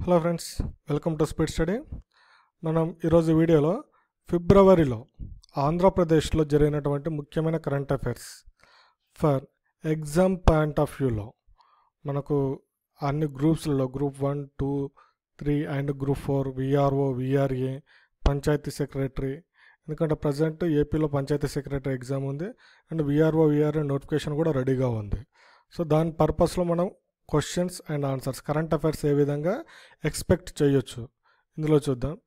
Hello friends welcome to speed study మనం ఈరోజు వీడియోలో ఫిబ్రవరిలో ఆంధ్రప్రదేశ్లో జరిగినటువంటి ముఖ్యమైన current affairs for exam point of వ్యూలో మనకు అన్ని గ్రూప్స్లలో group one two three and group four VRO VRA panchayat secretary ఎందుకంటే ప్రజెంట్ ఏపీలో పంచాయతీ సెక్రటరీ ఎగ్జామ్ ఉంది. అండ్ విఆర్ఓ విఆర్ఏ నోటిఫికేషన్ కూడా రెడీగా ఉంది. సో దాని పర్పస్లో మనం questions and answers current affairs ఏ విధంగా ఎక్స్పెక్ట్ చేయొచ్చు? ఇందులో చూద్దాం.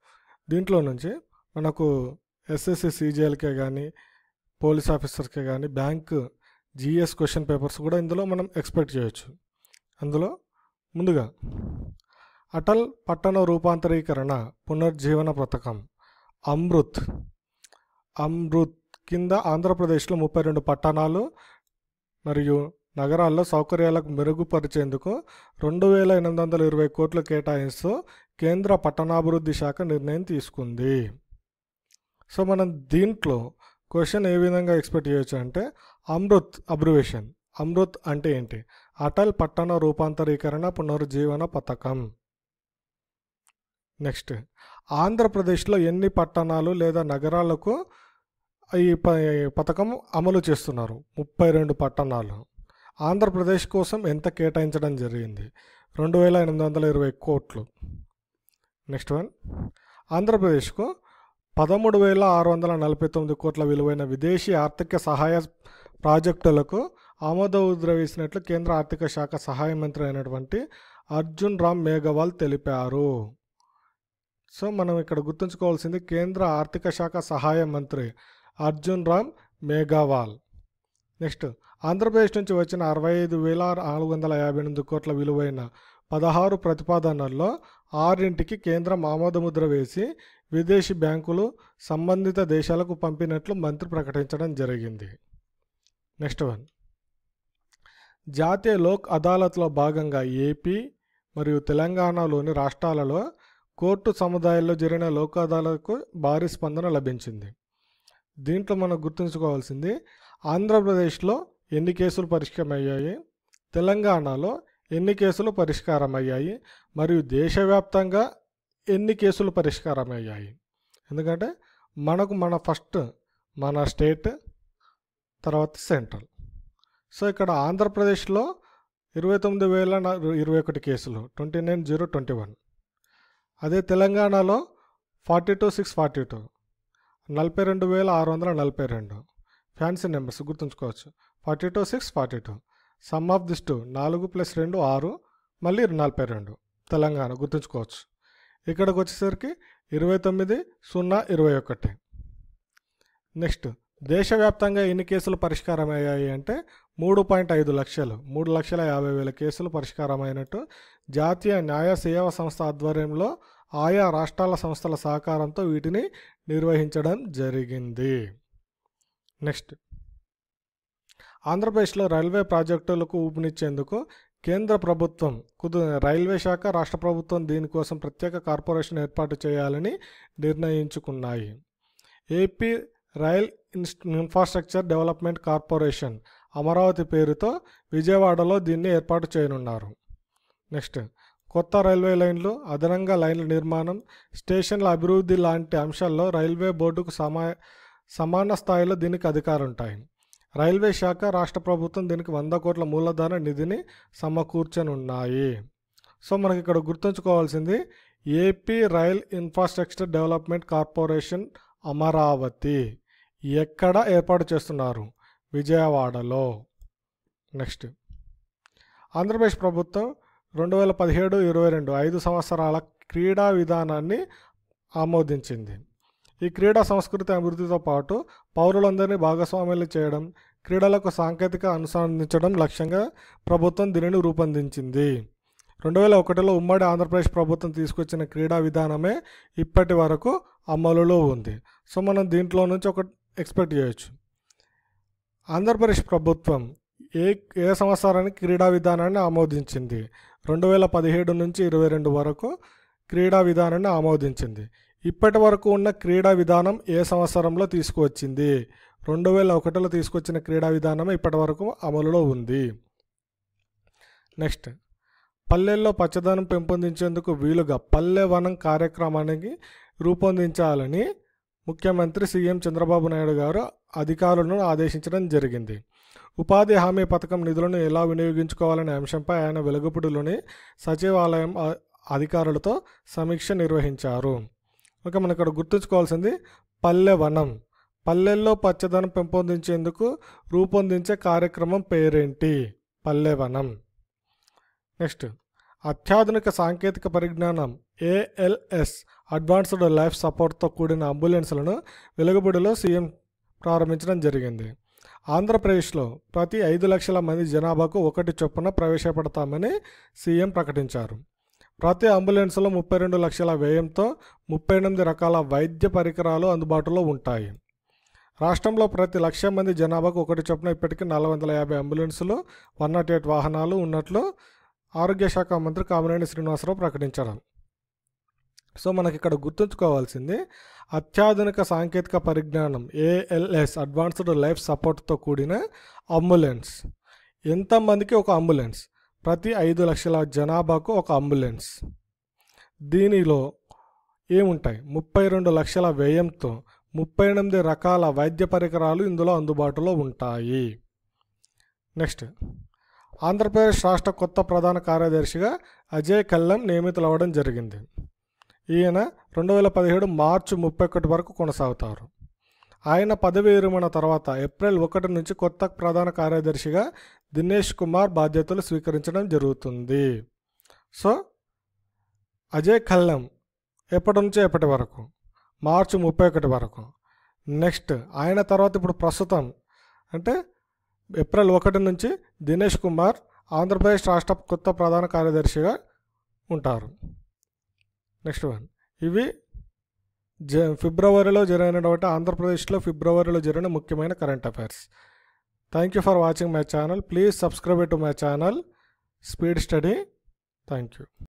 దీంట్లో నుంచి మనకు ఎస్ఎస్సి సీజీఎల్కే కానీ పోలీస్ ఆఫీసర్కే కానీ బ్యాంక్ జిఎస్ క్వశ్చన్ పేపర్స్ కూడా ఇందులో మనం ఎక్స్పెక్ట్ చేయొచ్చు. అందులో ముందుగా అటల్ పట్టణ రూపాంతరీకరణ పునర్జీవన పథకం అమృత్. అమృత్ కింద ఆంధ్రప్రదేశ్లో ముప్పై రెండు పట్టణాలు మరియు నగరాల్లో సౌకర్యాలకు మెరుగుపరిచేందుకు రెండు వేల ఎనిమిది వందల ఇరవై కోట్లు కేటాయిస్తూ కేంద్ర పట్టణాభివృద్ధి శాఖ నిర్ణయం తీసుకుంది. సో మనం దీంట్లో క్వశ్చన్ ఏ విధంగా ఎక్స్పెక్ట్ చేయొచ్చు అంటే అమృత్ అబ్రివేషన్. అమృత్ అంటే ఏంటి? అటల్ పట్టణ రూపాంతరీకరణ పునరుజ్జీవన పథకం. నెక్స్ట్ ఆంధ్రప్రదేశ్లో ఎన్ని పట్టణాలు లేదా నగరాలకు ఈ పథకం అమలు చేస్తున్నారు? ముప్పై రెండు పట్టణాలు. ఆంధ్రప్రదేశ్ కోసం ఎంత కేటాయించడం జరిగింది? రెండు వేల ఎనిమిది వందల ఇరవై కోట్లు. Next one. ఆంధ్రప్రదేశ్కు పదమూడు వేల ఆరు వందల నలభై తొమ్మిది కోట్ల విలువైన విదేశీ ఆర్థిక సహాయ ప్రాజెక్టులకు ఆమోదముద్ర వేసినట్లు కేంద్ర ఆర్థిక శాఖ సహాయ మంత్రి అయినటువంటి అర్జున్ రామ్ మేఘవాల్ తెలిపారు. సో మనం ఇక్కడ గుర్తుంచుకోవాల్సింది కేంద్ర ఆర్థిక శాఖ సహాయ మంత్రి అర్జున్ రామ్ మేఘవాల్. నెక్స్ట్. ఆంధ్రప్రదేశ్ నుంచి వచ్చిన అరవై ఐదు వేల నాలుగు వందల యాభై ఎనిమిది కోట్ల విలువైన పదహారు ప్రతిపాదనల్లో ఆరింటికి కేంద్రం ఆమోదముద్ర వేసి విదేశీ బ్యాంకులు సంబంధిత దేశాలకు పంపినట్లు మంత్రి ప్రకటించడం జరిగింది. Next one. జాతీయ లోక్ అదాలత్లో భాగంగా ఏపీ మరియు తెలంగాణలోని రాష్ట్రాలలో కోర్టు సముదాయాల్లో జరిగిన లోక్ అదాలత్కు భారీ స్పందన లభించింది. దీంట్లో మనం గుర్తుంచుకోవాల్సింది ఆంధ్రప్రదేశ్లో ఎన్ని కేసులు పరిష్కారమయ్యాయి? తెలంగాణలో ఎన్ని కేసులు పరిష్కారమయ్యాయి? మరియు దేశవ్యాప్తంగా ఎన్ని కేసులు పరిష్కారమయ్యాయి? ఎందుకంటే మనకు మన ఫస్ట్ మన స్టేట్ తర్వాత సెంట్రల్. సో ఇక్కడ ఆంధ్రప్రదేశ్లో ఇరవై తొమ్మిది వేల ఇరవై ఒకటి కేసులు twenty nine zero twenty one. అదే తెలంగాణలో forty two six forty two. నలభై రెండు వేల ఆరు వందల నలభై రెండు. Fancy numbers గుర్తుంచుకోవచ్చు. Forty two six forty two sum of this two నాలుగు ప్లస్ రెండు ఆరు మళ్ళీ నలభై రెండు. తెలంగాణ గుర్తుంచుకోవచ్చు. ఇక్కడికి వచ్చేసరికి ఇరవై తొమ్మిది సున్నా ఇరవై ఒకటి. నెక్స్ట్ దేశవ్యాప్తంగా ఎన్ని కేసులు పరిష్కారమయ్యాయి అంటే మూడు పాయింట్ ఐదు లక్షలు. మూడు లక్షల యాభై వేల కేసులు పరిష్కారమైనట్టు జాతీయ న్యాయ సేవా సంస్థ ఆధ్వర్యంలో ఆయా రాష్ట్రాల సంస్థల సహకారంతో వీటిని నిర్వహించడం జరిగింది. నెక్స్ట్ ఆంధ్రప్రదేశ్లో రైల్వే ప్రాజెక్టులకు ఊపినిచ్చేందుకు కేంద్ర ప్రభుత్వం కుదు రైల్వే శాఖ రాష్ట్ర ప్రభుత్వం దీనికోసం ప్రత్యేక కార్పొరేషన్ ఏర్పాటు చేయాలని నిర్ణయించుకున్నాయి. AP rail infrastructure development corporation Amaravati పేరుతో విజయవాడలో దీన్ని ఏర్పాటు చేయనున్నారు. నెక్స్ట్ కొత్త రైల్వే లైన్లు అదనంగా లైన్ల నిర్మాణం స్టేషన్ల అభివృద్ధి లాంటి అంశాల్లో రైల్వే బోర్డుకు సమా సమాన స్థాయిలో దీనికి అధికారం ఉంటాయి. రైల్వే శాఖ రాష్ట్ర ప్రభుత్వం దీనికి వంద కోట్ల మూలధన నిధిని సమకూర్చనున్నాయి. సో మనకి ఇక్కడ గుర్తుంచుకోవాల్సింది AP rail infrastructure development corporation Amaravati ఎక్కడ ఏర్పాటు చేస్తున్నారు? విజయవాడలో. నెక్స్ట్. ఆంధ్రప్రదేశ్ ప్రభుత్వం రెండు వేల పదిహేడు ఇరవై రెండు ఐదు సంవత్సరాల క్రీడా విధానాన్ని ఆమోదించింది. ఈ క్రీడా సంస్కృతి అభివృద్ధితో పాటు పౌరులందరినీ భాగస్వాములు చేయడం క్రీడలకు సాంకేతిక అనుసంధించడం లక్ష్యంగా ప్రభుత్వం దీనిని రూపొందించింది. రెండు వేల ఒకటిలో ఉమ్మడి ఆంధ్రప్రదేశ్ ప్రభుత్వం తీసుకొచ్చిన క్రీడా విధానమే ఇప్పటి వరకు అమలులో ఉంది. సో మనం దీంట్లో నుంచి ఒక ఎక్స్పెక్ట్ చేయొచ్చు. ఆంధ్రప్రదేశ్ ప్రభుత్వం ఏ ఏ సంవత్సరానికి క్రీడా విధానాన్ని ఆమోదించింది? రెండు వేల పదిహేడు నుంచి ఇరవై రెండు వరకు క్రీడా విధానాన్ని ఆమోదించింది. ఇప్పటి వరకు ఉన్న క్రీడా విధానం ఏ సంవత్సరంలో తీసుకువచ్చింది? రెండు వేల ఒకటిలో తీసుకొచ్చిన క్రీడా విధానం ఇప్పటి వరకు అమలులో ఉంది. నెక్స్ట్ పల్లెల్లో పచ్చదనం పెంపొందించేందుకు వీలుగా పల్లె వనం కార్యక్రమానికి రూపొందించాలని ముఖ్యమంత్రి సీఎం చంద్రబాబు నాయుడు గారు అధికారులను ఆదేశించడం జరిగింది. ఉపాధి హామీ పథకం నిధులను ఎలా వినియోగించుకోవాలనే అంశంపై ఆయన వెలుగుపుడిలోని సచివాలయం అధికారులతో సమీక్ష నిర్వహించారు. ఓకే మనం ఇక్కడ గుర్తుంచుకోవాల్సింది పల్లె వనం. పల్లెల్లో పచ్చదనం పెంపొందించేందుకు రూపొందించే కార్యక్రమం పేరేంటి? పల్లెవనం. నెక్స్ట్. అత్యాధునిక సాంకేతిక పరిజ్ఞానం ఏఎల్ఎస్ అడ్వాన్స్డ్ లైఫ్ సపోర్ట్తో కూడిన అంబులెన్స్లను వెలుగుబడిలో సీఎం ప్రారంభించడం జరిగింది. ఆంధ్రప్రదేశ్లో ప్రతి ఐదు లక్షల మంది జనాభాకు ఒకటి చొప్పున ప్రవేశపెడతామని సీఎం ప్రకటించారు. ప్రతి అంబులెన్స్లో ముప్పై రెండు లక్షల వ్యయంతో ముప్పై ఎనిమిది రకాల వైద్య పరికరాలు అందుబాటులో ఉంటాయి. రాష్ట్రంలో ప్రతి లక్ష మంది జనాభాకు ఒకటి చొప్పున ఇప్పటికీ నాలుగు వందల యాభై అంబులెన్సులు వన్ నాట్ ఎయిట్ వాహనాలు ఉన్నట్లు ఆరోగ్య శాఖ మంత్రి కామినేని శ్రీనివాసరావు ప్రకటించారు. సో మనకి ఇక్కడ గుర్తుంచుకోవాల్సింది అత్యాధునిక సాంకేతిక పరిజ్ఞానం ఏఎల్ఎస్ అడ్వాన్స్డ్ లైఫ్ సపోర్ట్తో కూడిన అంబులెన్స్. ఎంతమందికి ఒక అంబులెన్స్? ప్రతి ఐదు లక్షల జనాభాకు ఒక అంబులెన్స్. దీనిలో ఏముంటాయి? ముప్పై రెండు లక్షల వ్యయంతో ముప్పై ఎనిమిది రకాల వైద్య పరికరాలు ఇందులో అందుబాటులో ఉంటాయి. నెక్స్ట్ ఆంధ్రప్రదేశ్ రాష్ట్ర కొత్త ప్రధాన కార్యదర్శిగా అజయ్ కల్లం నియమితులవ్వడం జరిగింది. ఈయన రెండు వేల పదిహేడు మార్చి ముప్పై ఒకటి వరకు కొనసాగుతారు. ఆయన పదవి విరమణ తర్వాత ఏప్రిల్ ఒకటి నుంచి కొత్త ప్రధాన కార్యదర్శిగా దినేష్ కుమార్ బాధ్యతలు స్వీకరించడం జరుగుతుంది. సో అజయ్ కల్లం ఎప్పటి నుంచి ఎప్పటి వరకు? మార్చి ముప్పై ఒకటి వరకు. నెక్స్ట్ ఆయన తర్వాత ఇప్పుడు ప్రస్తుతం అంటే ఏప్రిల్ ఒకటి నుంచి దినేష్ కుమార్ ఆంధ్రప్రదేశ్ రాష్ట్ర కొత్త ప్రధాన కార్యదర్శిగా ఉంటారు. Next one. ఇవి జ ఫిబ్రవరిలో జరిగినటువంటి ఆంధ్రప్రదేశ్లో ఫిబ్రవరిలో జరిగిన ముఖ్యమైన current affairs. Thank you for watching my channel. Please subscribe to my channel. Speed study. Thank you.